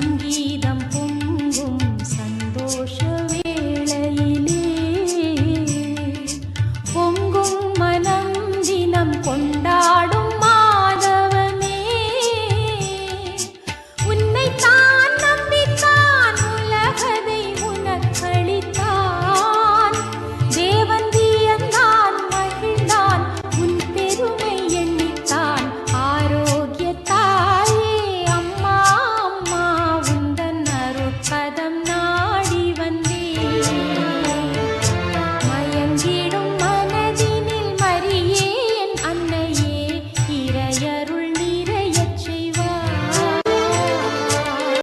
சங்கீதம் பொங்க